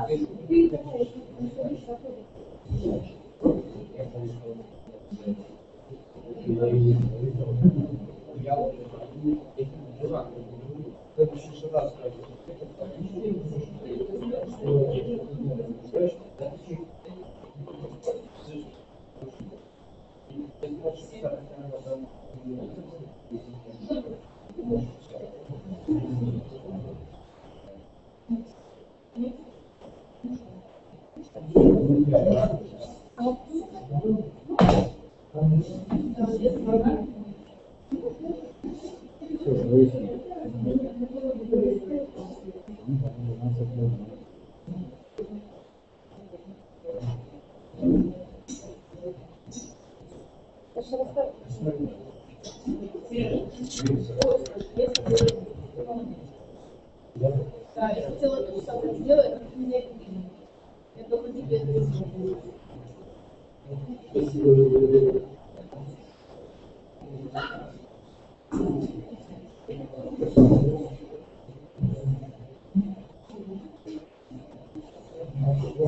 Да,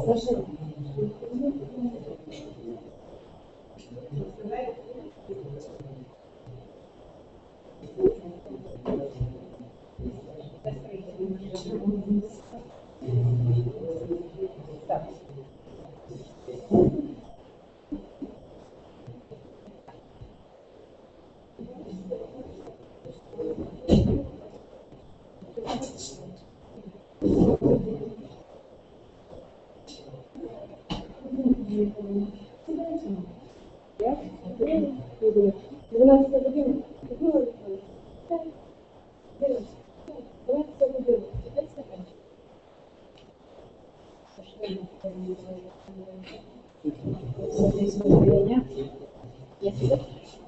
優しい。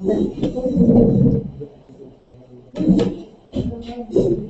Thank you.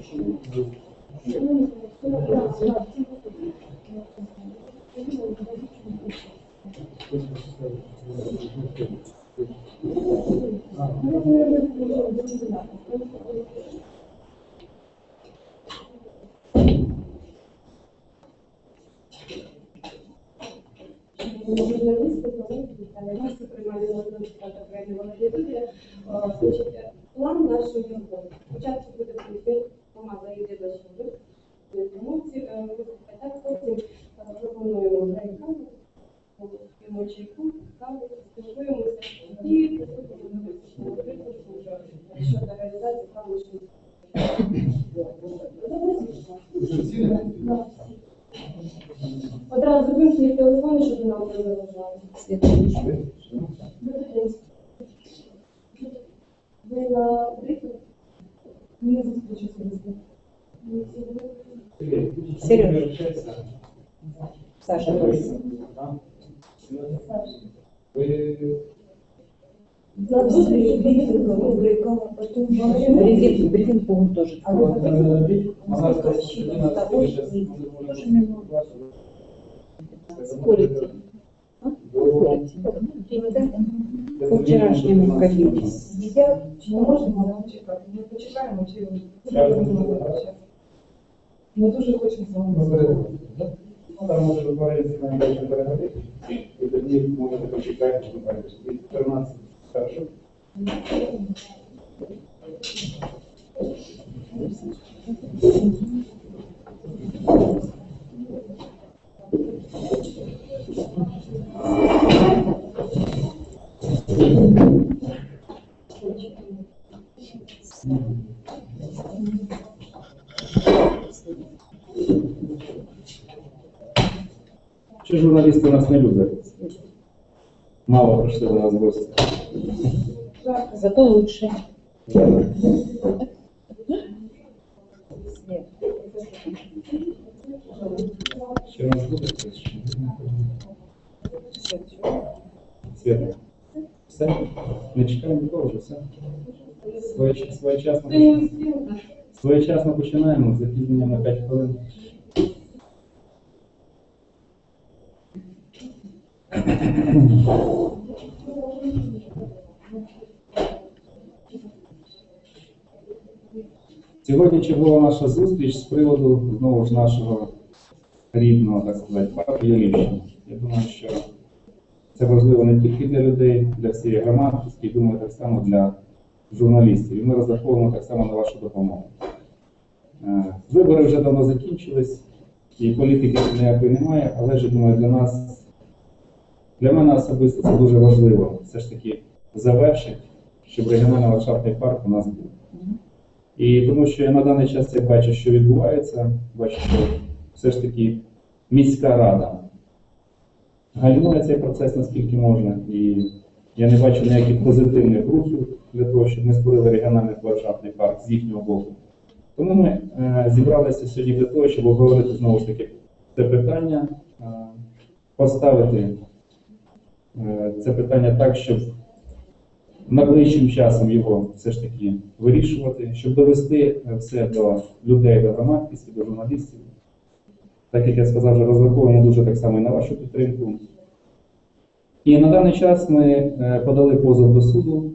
Одразу вимкніть телефони, щоб нам не заважали. Ви на брифінг? Не заскочите. Сереж. Саша, Борис. Зараз брифінг, брейкова, потім Брифинг, брифинг по-моему, тоже. А вы хотите? Спорите. А? Спорите. По вчерашнему ковиду. Я чи не можемо чекати? Ми почекаємо, чи ми дуже хочемо з вами. Ну, там може говорити на найбільше переговорити, і тоді можете почекати, що бачите. Від 14 хорошо? Що журналісти нас не люблять? Мало прийшли до нас в гості. Зато лучше. Буде. Все? Не чекаємо нікого вже, все? Своєч- Своєчасно, своєчасно починаємо з запізненням на 5 хвилин. Сьогодні чергова наша зустріч з приводу знову ж нашого рідного, так сказати, парку Ялівщини. Я думаю, що це важливо не тільки для людей, для всієї громадськості, думаю, так само для журналістів. І ми розраховуємо так само на вашу допомогу. Е, Вибори вже давно закінчились, і політики ніякої немає, але ж думаю, для нас, для мене особисто це дуже важливо все ж таки завершити, щоб регіональний ландшафтний парк у нас був. І тому що я на даний час я бачу, що відбувається, бачу, що все ж таки міська рада гальмує цей процес наскільки можна. І я не бачу ніяких позитивних рухів для того, щоб ми створили регіональний ландшафтний парк з їхнього боку. Тому ми е, зібралися сьогодні для того, щоб обговорити знову ж таки це питання, е, поставити е, це питання так, щоб найближчим часом його все ж таки вирішувати, щоб довести все до людей, до громадськості, до журналістів. Так як я сказав, вже розраховуємо дуже так само і на вашу підтримку. І на даний час ми е, подали позов до суду,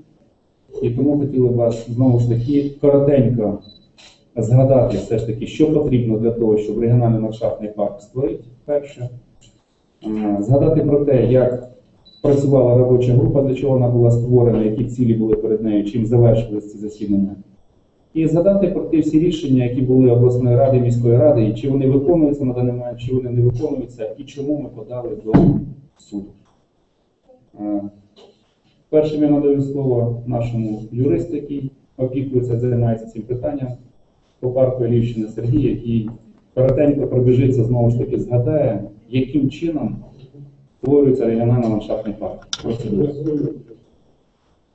і тому хотіли б вас знову ж таки коротенько згадати все ж таки, що потрібно для того, щоб регіональний ландшафтний парк створити перше. Е, Згадати про те, як працювала робоча група, для чого вона була створена, які цілі були перед нею, чим завершились ці засідання. І згадати про ті всі рішення, які були обласної ради, міської ради, і чи вони виконуються на даний момент, чи вони не виконуються, і чому ми подали до суду. Е, Першим я надаю слово нашому юристу, який опікується, займається цим питанням по парку Львівщини Сергій, який коротенько пробіжиться, знову ж таки згадає, яким чином створюється регіональний ландшафтний парк.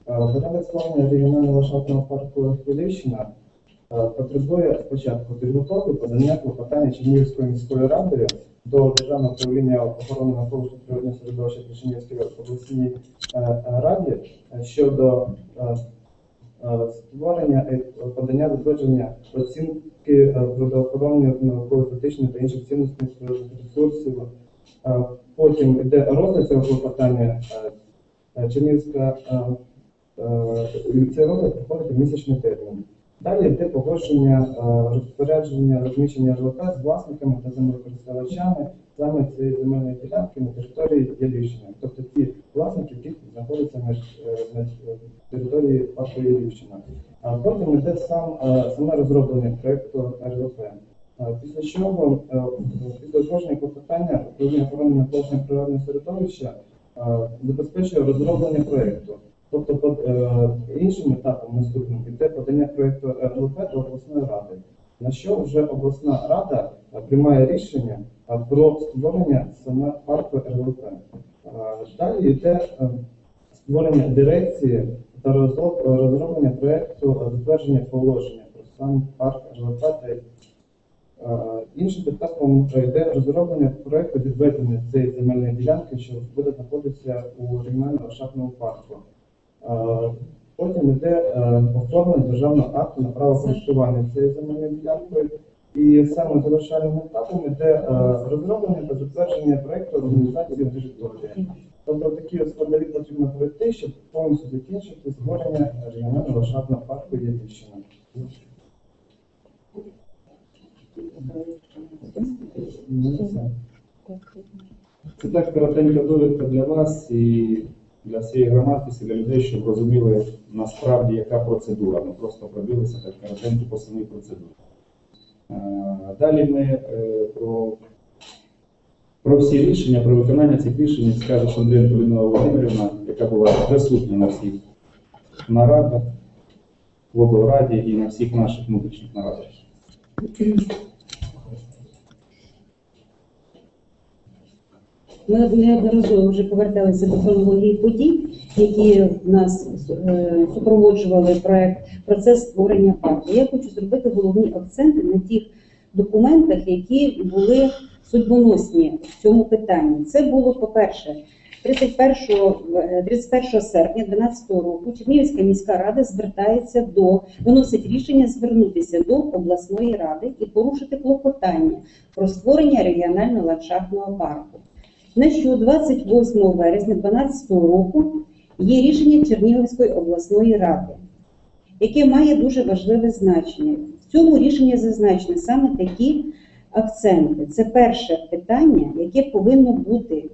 Порядок створення регіонального ландшафтного парку е, потребує спочатку підготовки подання клопотання Чернігівської міської ради до Державного управління охорони навколишнього природного середовища при Чернігівській обласній е, раді е, щодо е, створення і подання затвердження оцінки природоохоронної, науково-статичної та інших цінностей ресурсів. Потім йде розгляд цього клопотання. е, е, Чернігівська е, Цей розгляд проходить у місячний термін. Далі йде погодження розпорядження розміщення ЖЛК з власниками та землекористувачами саме цієї земельної ділянки на території Ялівщини. Тобто ті власники, які знаходяться на, території парку Ялівщина. Потім йде сам саме розроблення проєкту РЛП. Е, Після чого, е, після узгодження клопотання управління охорони навколишнього природного середовища е, забезпечує розроблення проєкту. Тобто по е, іншим етапом наступним іде подання проєкту РЛП до обласної ради, на що вже обласна рада приймає рішення про створення саме парку РЛП. Далі йде створення дирекції та розроб- розроблення проєкту затвердження положення про сам парк РЛП та Іншим етапом йде розроблення проєкту відведення цієї земельної ділянки, що буде знаходитися у регіональному ландшафтному парку. Потім йде е, оформлення державного акту на право користування цією земельною ділянкою. І саме завершальним етапом йде е, розроблення та затвердження проєкту організації території. Тобто такі складові потрібно пройти, щоб повністю закінчити створення регіонального ландшафтного парку Єдівщина. Це так коротенька довідка для вас і для всієї громадськості, для людей, щоб розуміли насправді, яка процедура. Ми просто пробілися так коротенько по самій процедурі. Е, Далі ми е, про, про всі рішення, про виконання цих рішень скаже Андрієнко Людмила Володимирівна, яка була присутня на всіх нарадах в облраді і на всіх наших внутрішніх нарадах. Ми неодноразово вже поверталися до хронології подій, які нас е, супроводжували проект процес створення парку. Я хочу зробити головні акценти на тих документах, які були судьбоносні в цьому питанні. Це було, по-перше, 31, е, 31 серпня 2012 року Чернігівська міська рада звертається до виносить рішення звернутися до обласної ради і порушити клопотання про створення регіонального ландшафтного парку. На що 28 вересня 2012 року є рішення Чернігівської обласної ради, яке має дуже важливе значення. В цьому рішенні зазначені саме такі акценти. Це перше питання, яке повинно бути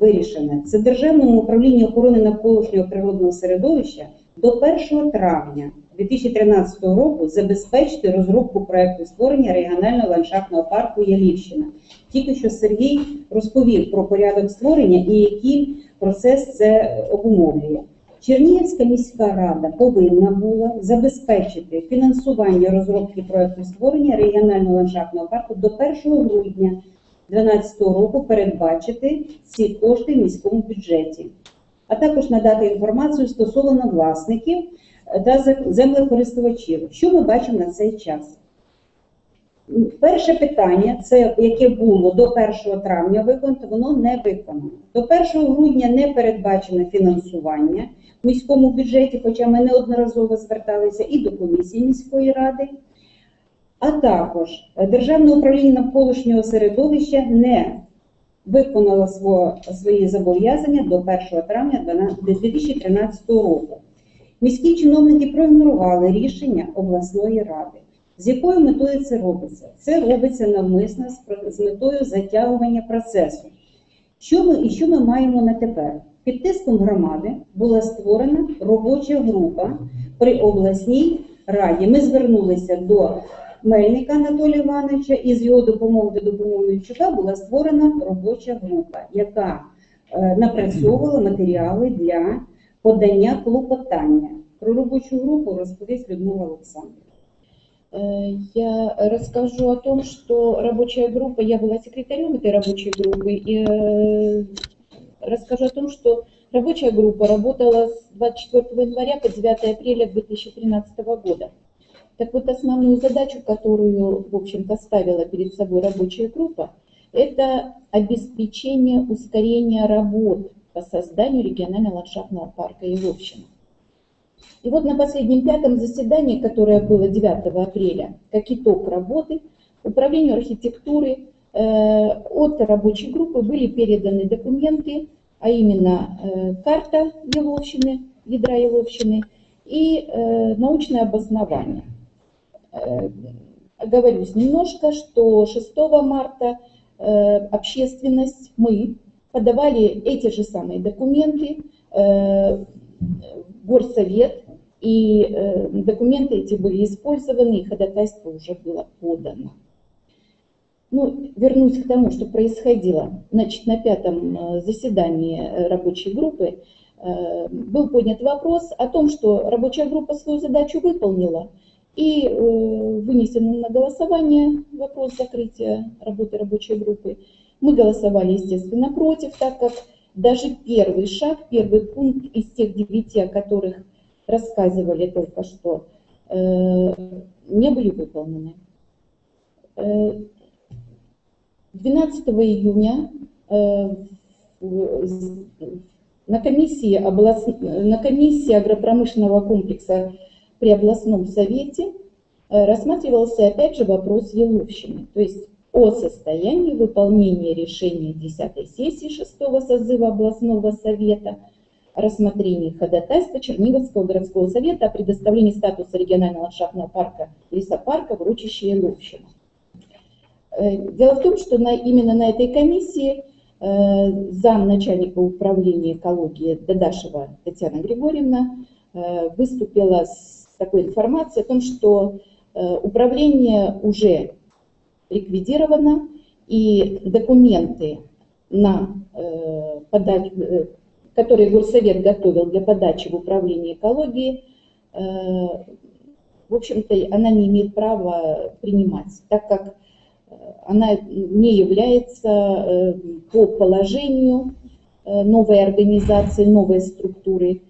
вирішене. Це Державному управлінню охорони навколишнього природного середовища до 1 травня 2013 року забезпечити розробку проекту створення регіонального ландшафтного парку Ялівщина. Тільки що Сергій розповів про порядок створення і який процес це обумовлює. Чернігівська міська рада повинна була забезпечити фінансування розробки проекту створення регіонального ландшафтного парку до 1 грудня 2012 року передбачити ці кошти в міському бюджеті, а також надати інформацію стосовно власників е, та землекористувачів. Що ми бачимо на цей час? Перше питання, це яке було до 1 травня виконано, воно не виконано. До 1 грудня не передбачено фінансування в міському бюджеті, хоча ми неодноразово зверталися і до комісії міської ради. А також е, Державне управління навколишнього середовища не виконало сво- свої зобов'язання до 1 травня 12 2013 року. Міські чиновники проігнорували рішення обласної ради. З якою метою це робиться? Це робиться навмисно з метою затягування процесу. Що ми і що ми маємо на тепер? Під тиском громади була створена робоча група при обласній раді. Ми звернулися до Мельника Анатолія Івановича і з його допомогою до допомоги Ільчука була створена робоча група, яка е, напрацьовувала матеріали для подання клопотання. Про робочу групу розповість Людмила Олександрівна. Э, Я расскажу о том, что рабочая группа, я была секретарем этой рабочей группы, и э, расскажу о том, что рабочая группа работала с 24 января по 9 апреля 2013 года. Так вот, основную задачу, которую, в общем-то, ставила перед собой рабочая группа, это обеспечение ускорения работ по созданию регионального ландшафтного парка Еловщина. И вот на последнем пятом заседании, которое было 9 апреля, как итог работы, Управлению архитектуры э, от рабочей группы были переданы документы, а именно э, карта Еловщины, ядра Еловщины и э, научное обоснование. Э, оговорюсь немножко, что 6 марта э, общественность, мы подавали эти же самые документы э, в горсовет, и документы эти были использованы, и ходатайство уже было подано. Ну, вернусь к тому, что происходило. Значит, на пятом заседании рабочей группы был поднят вопрос о том, что рабочая группа свою задачу выполнила, и э, вынесен на голосование вопрос закрытия работы рабочей группы. Мы голосовали, естественно, против, так как даже первый шаг, первый пункт из тех девяти, о которых рассказывали только что, э, не были выполнены. Э, 12 июня э, з- на комиссии, облас... на комиссии агропромышленного комплекса при областном совете э, рассматривался опять же вопрос Еловщины, то есть о состоянии выполнения решения 10 сессии 6 созыва областного совета рассмотрении ходатайства Черниговского городского совета о предоставлении статуса регионального ландшафтного парка лесопарка в урочище Еловщина. Э, Дело в том, что на, именно на этой комиссии э, зам начальника управления экологии Дадашева Татьяна Григорьевна э, выступила с такой информацией о том, что э, управление уже ликвидировано и документы, на, э, подач- э, которые горсовет готовил для подачи в управление экологии, в общем-то, она не имеет права принимать, так как она не является по положению новой организации, новой структуры,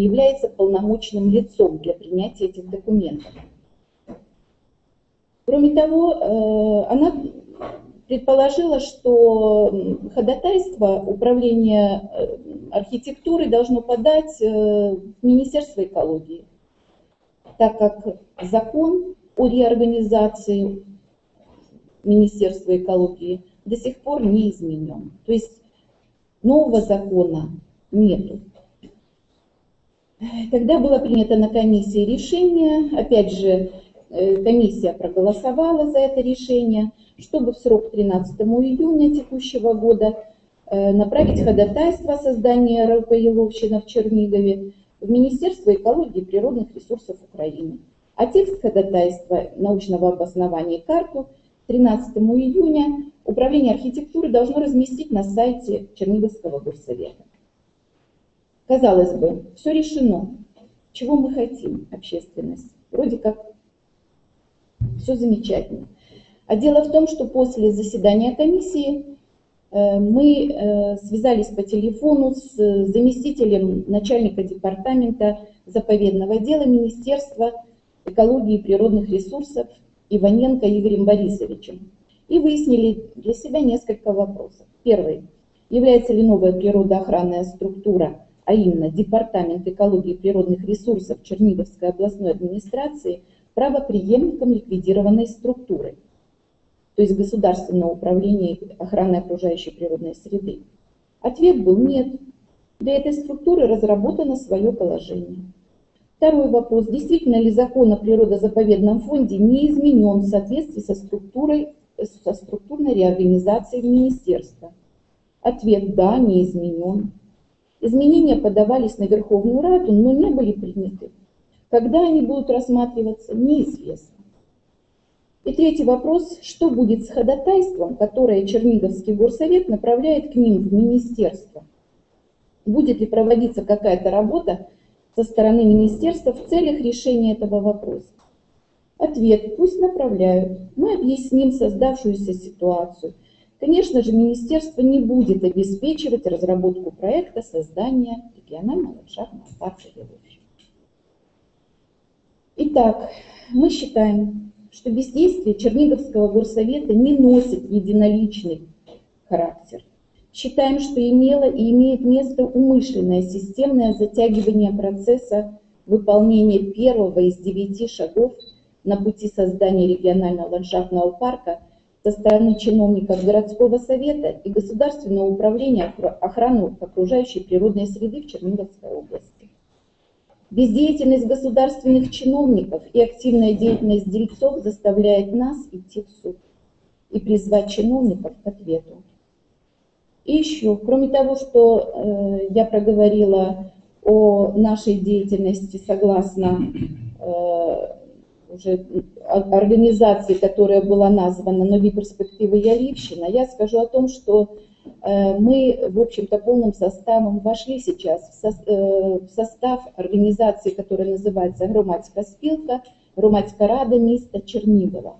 не является полномочным лицом для принятия этих документов. Кроме того, э, она предположила, что ходатайство управления э, архитектурой должно подать э, в Министерство экологии, так как закон о реорганизации Министерства экологии до сих пор не изменен. То есть нового закона нету. Тогда было принято на комиссии решение, опять же, э, комиссия проголосовала за это решение, чтобы в срок 13 июня текущего года э, направить ходатайство о создании РП Еловщина в Чернигове в Министерство экологии и природных ресурсов Украины. А текст ходатайства научного обоснования и карту 13 июня Управление архитектуры должно разместить на сайте Черниговского горсовета. Казалось бы, все решено. Чего мы хотим, общественность? Вроде как все замечательно. А дело в том, что после заседания комиссии э, мы э, связались по телефону с заместителем начальника департамента заповедного дела Министерства экологии и природных ресурсов Иваненко Игорем Борисовичем и выяснили для себя несколько вопросов. Первый. Является ли новая природоохранная структура, а именно Департамент экологии и природных ресурсов Черниговской областной администрации, правоприемником ликвидированной структуры, то есть Государственного управления охраны окружающей природной среды? Ответ был нет. Для этой структуры разработано свое положение. Второй вопрос. Действительно ли закон о природозаповедном фонде не изменен в соответствии со структурой со структурной реорганизацией министерства? Ответ – да, не изменен. Изменения подавались на Верховную Раду, но не были приняты. Когда они будут рассматриваться, неизвестно. И третий вопрос, что будет с ходатайством, которое Черниговский горсовет направляет к ним в министерство? Будет ли проводиться какая-то работа со стороны министерства в целях решения этого вопроса? Ответ пусть направляют. Мы объясним создавшуюся ситуацию. Конечно же, министерство не будет обеспечивать разработку проекта создания регионального ландшафтного парка Еловщина. Итак, мы считаем, что бездействие Черниговского горсовета не носит единоличный характер. Считаем, что имело и имеет место умышленное системное затягивание процесса выполнения первого из девяти шагов на пути создания регионального ландшафтного парка со стороны чиновников городского совета и государственного управления охраны окружающей природной среды в Черниговской области. Бездеятельность государственных чиновников и активная деятельность дельцов заставляет нас идти в суд и призвать чиновников к ответу. И еще, кроме того, что э, я проговорила о нашей деятельности согласно э, уже организации, которая была названа «Новые перспективы Яливщина», я скажу о том, что э, мы, в общем-то, полным составом вошли сейчас в состав организации, которая называется «Громадська спілка», «Громадська рада міста Чернигова».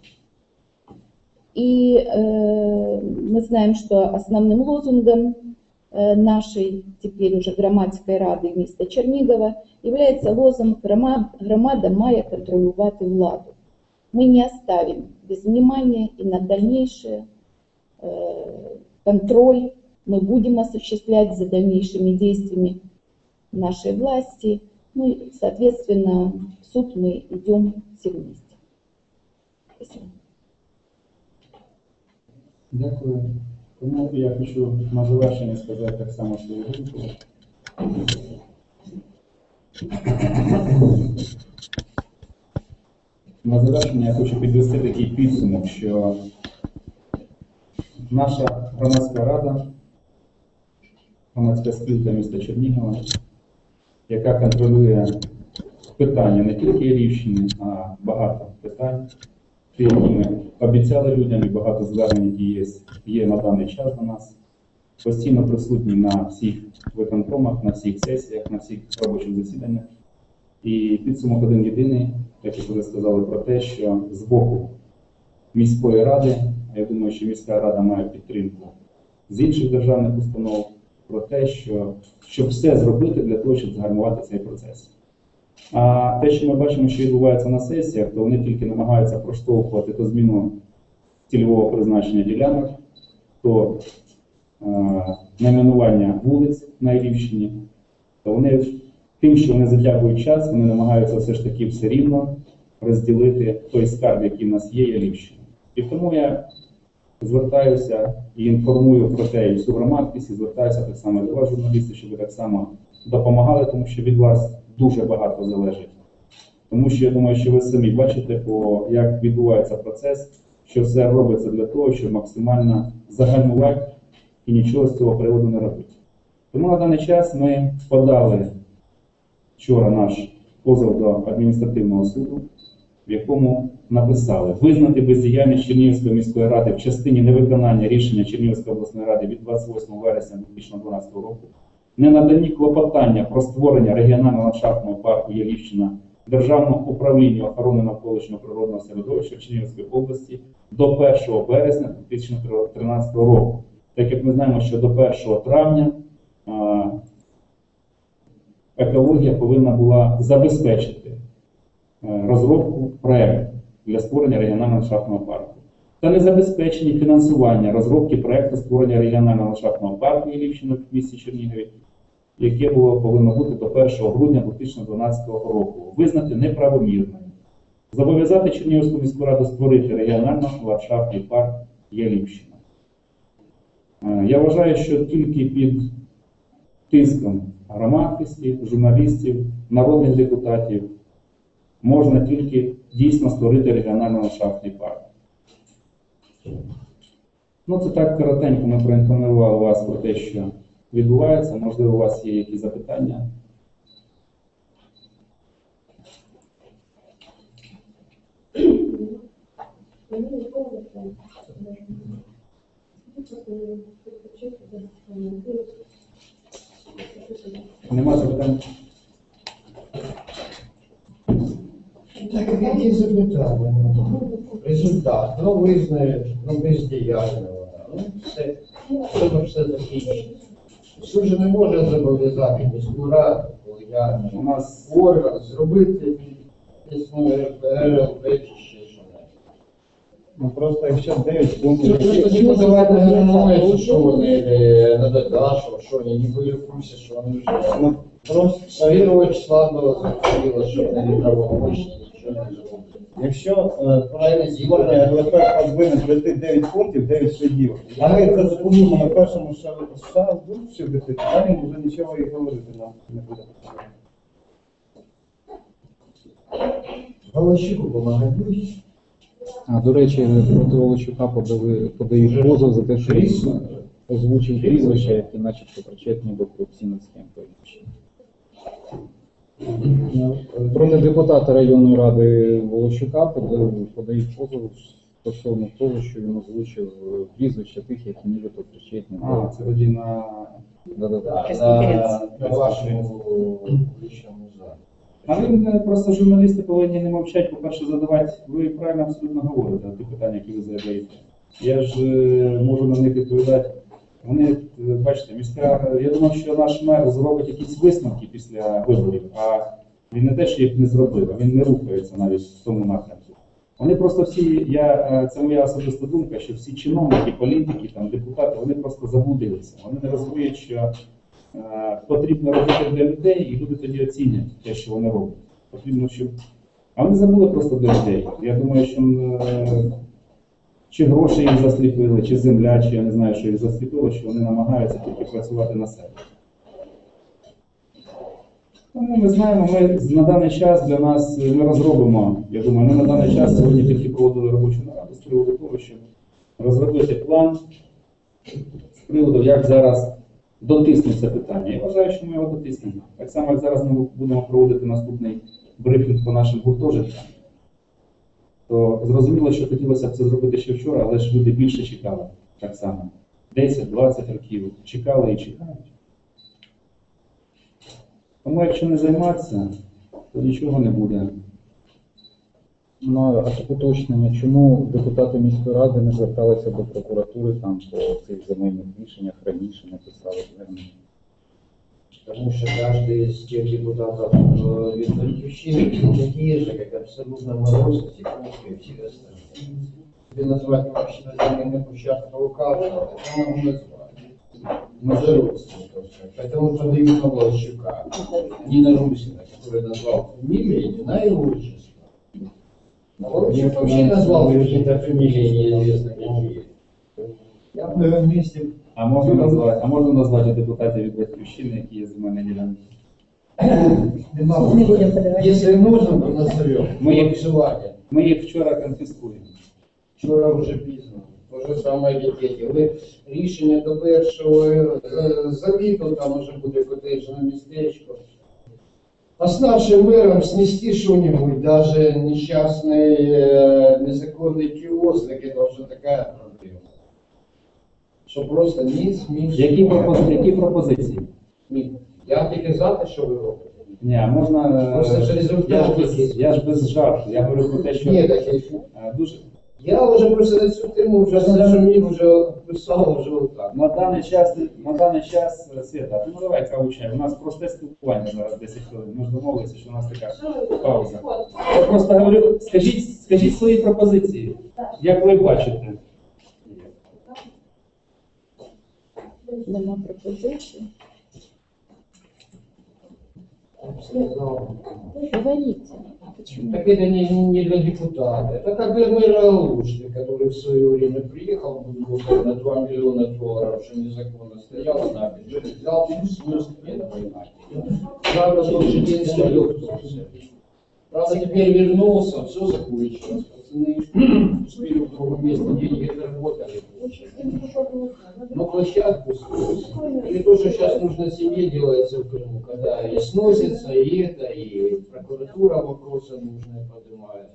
И э, мы знаем, что основным лозунгом э, нашей теперь уже громадской рады места Чернигова является лозунг «Громада має контролювати владу». Мы не оставим без внимания и на дальнейший э, контроль мы будем осуществлять за дальнейшими действиями нашей власти. Ну и, соответственно, в суд мы идем все вместе. Спасибо. Дякую. Тому я хочу на завершення сказати так само свою думку. На завершення я хочу підвести такий підсумок, що наша громадська рада, громадська спілка міста Чернігова, яка контролює питання не тільки Рівщини, а багато питань, ми обіцяли людям, і багато звернень, є, є на даний час до нас, постійно присутні на всіх виконкомах, на всіх сесіях, на всіх робочих засіданнях. І підсумок один єдиний, як ви вже сказали, про те, що з боку міської ради, я думаю, що міська рада має підтримку з інших державних установ про те, що щоб все зробити для того, щоб згармувати цей процес. А те, що ми бачимо, що відбувається на сесіях, то вони тільки намагаються проштовхувати то зміну цільового призначення ділянок, то е, найменування вулиць на Львівщині, то вони тим, що вони затягують час, вони намагаються все ж таки все рівно розділити той скарб, який в нас є, є Львівщина. І тому я звертаюся і інформую про те і всю громадськість, і звертаюся так само до вас, журналісти, щоб ви так само допомагали, тому що від вас дуже багато залежить. Тому що я думаю, що ви самі бачите, по, як відбувається процес, що все робиться для того, щоб максимально загальмувати і нічого з цього приводу не робити. Тому на даний час ми подали вчора наш позов до адміністративного суду, в якому написали визнати бездіяльність Чернігівської міської ради в частині невиконання рішення Чернігівської обласної ради від 28 вересня 2012 року, ненаданні клопотання про створення регіонального ландшафтного парку Ялівщина Державного управління охорони навколишнього природного середовища Чернігівської області до 1 березня 2013 року. Так як ми знаємо, що до 1 травня екологія повинна була забезпечити е, розробку проєкту для створення регіонального ландшафтного парку. Та незабезпечені фінансування розробки проєкту створення регіонального ландшафтного парку Ілівщини в місті Чернігові, яке було повинно бути до 1 грудня 2012 року, визнати неправомірним. Зобов'язати Чернігівську міську раду створити регіонально-ландшафтний парк Ялівщина. Е, Я вважаю, що тільки під тиском громадськості, журналістів, народних депутатів можна тільки дійсно створити регіональний ландшафтний парк. Ну, це так коротенько ми проінформували вас про те, що відбувається. Можливо, у вас є якісь запитання. Нема запитань? Так, які запитання? Результат. Ну, визнає, ну, бездіяльного. Ну, все. Треба все закінчити. Суд же не може зобов'язати міську раду, колегіальний У нас орган зробити якесь РЛП чи ще щось. Ну просто якщо 9 Що пунктів. тоді подавати не знають, що вони е, на додачу, що вони ніби в курсі, що вони вже Ну, просто Савірова числа зрозуміло, що вони не зробили. Якщо е, створення РВП повинен пройти 9 пунктів, 9 судів, а ми це заповнимо на першому шагу сюди, далі вже нічого і говорити нам не буде. Галащику допомагають. А, до речі, проти Волочука подали, подають позов за те, що він озвучив прізвища, які начебто причетні до корупційних схем. Політичних. Проти депутата районної ради Волочука пода- подають позов стосовно того, що він озвучив е, прізвища тих, які нібито причетні а, це тоді на. На, на вашому личному залі. А ви е, просто журналісти повинні не мовчати, по-перше, задавати. Ви правильно абсолютно говорите ті питання, які ви задаєте. Я ж е, можу на них відповідати. Вони, е, бачите, міська. Я думав, що наш мер зробить якісь висновки після виборів, а він не те, що їх не зробив, а він не рухається навіть в тому напрямку. Вони просто всі, я, е, це моя особиста думка, що всі чиновники, політики, там, депутати, вони просто заблудилися. Вони не розуміють, що е, потрібно робити для людей, і люди тоді оцінять те, що вони роблять. Потрібно, щоб. А вони забули просто для людей. Я думаю, що е, чи гроші їх засліпили, чи земля, чи я не знаю, що їх засліпило, що вони намагаються тільки працювати на себе. Тому ми знаємо, ми на даний час для нас ми розробимо, я думаю, ми на даний час сьогодні тільки проводили робочу нараду з приводу того, щоб розробити план з приводу, як зараз дотиснути це питання. Я вважаю, що ми його дотиснемо. Так само, як зараз ми будемо проводити наступний брифінг по нашим гуртожиткам. То зрозуміло, що хотілося б це зробити ще вчора, але ж люди більше чекали так само. 10-20 років чекали і чекають. Тому якщо не займатися, то нічого не буде. Ну, а так уточнення, чому депутати міської ради не зверталися до прокуратури там по цих земельних рішеннях раніше не писали звернення? Потому что каждый из тех депутатов від Батьківщини такие же, как абсолютно Мороз, Тихоновский и все остальные. Тебе назвать вообще земельный участок указано, это могу назвать. Мы же родственников. Поэтому подают на Волощука, не на Русина, который назвал фамилию, имена и отчество. А Волощук вообще назвал какие-то фамилии неизвестно какие. Я бы на его месте А можна назвати, а можна назвати депутатів від батьківщини, які є земельні ділянки? не могу. Не будем подавать. Если нужно, то назовем. Мы Мы их- их желание. Ми їх вчора конфіскуємо. Вчора вже пізно. То же саме літєті. Ви рішення до першого е, за літо там уже буде котеджне містечко. А с нашим мэром снести что-нибудь, даже несчастный э, незаконный киоск, так это уже такая Что просто не смешно. Які, пропози- які пропозиції? Ні. Я тільки за те, що ви робите. Ні, можна. е, Просто ж результат я, ж без, якийсь. я ж без жарту. Я говорю про те, що Ні, таке. е, дуже Я вже просто на цю тему вже мені вже писав вже отак. на даний час, на даний час е, Свята, ну давай каву чай. У нас просте спілкування зараз 10 хвилин. Ми ж домовилися, що у нас така пауза. Я просто говорю, скажіть, скажіть свої пропозиції, як ви бачите. Нема пропозиції. Говорите. Почему? Так это не, не для депутата. Это как для мэра Алушты, который в свое время приехал в Госдуmu на 2 миллиона долларов, что незаконно стоял на бюджете, взял смысл не понимать. Правда, тот же день самолет. Правда, теперь вернулся, все закончилось. Пацаны успели в другом месте деньги заработали. Но площадку сносят. И то, что сейчас нужно семье делается в Крыму, когда и сносится, и это, и прокуратура вопросы нужные поднимает.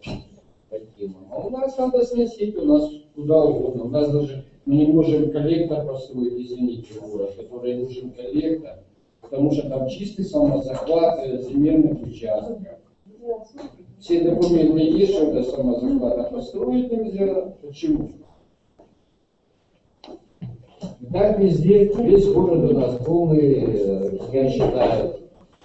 Таким. А у нас надо сносить, у нас куда угодно. У нас даже мы не можем коллектор построить, извините, город, который нужен коллектор, потому что там чистый самозахват э, земельных участков. Все документы есть, что это самозахват, а построить нельзя. Почему? Так везде, весь город у нас полный, э, я считаю,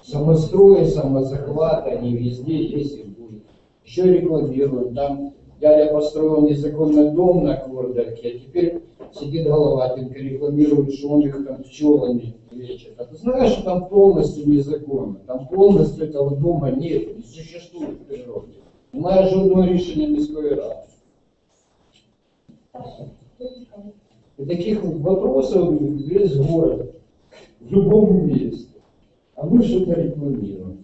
самострой, самозахват, они везде есть и будут. Еще рекламируем, там дядя построил незаконный дом на Квордальке, а теперь сидит Головатенко, рекламирует, что он их там пчелами лечит. А ты знаешь, что там полностью незаконно, там полностью этого дома нет, не существует в природе. Немає жодного рішення міської ради. И таких вопросов весь город, в любом месте. А мы что-то рекламируем.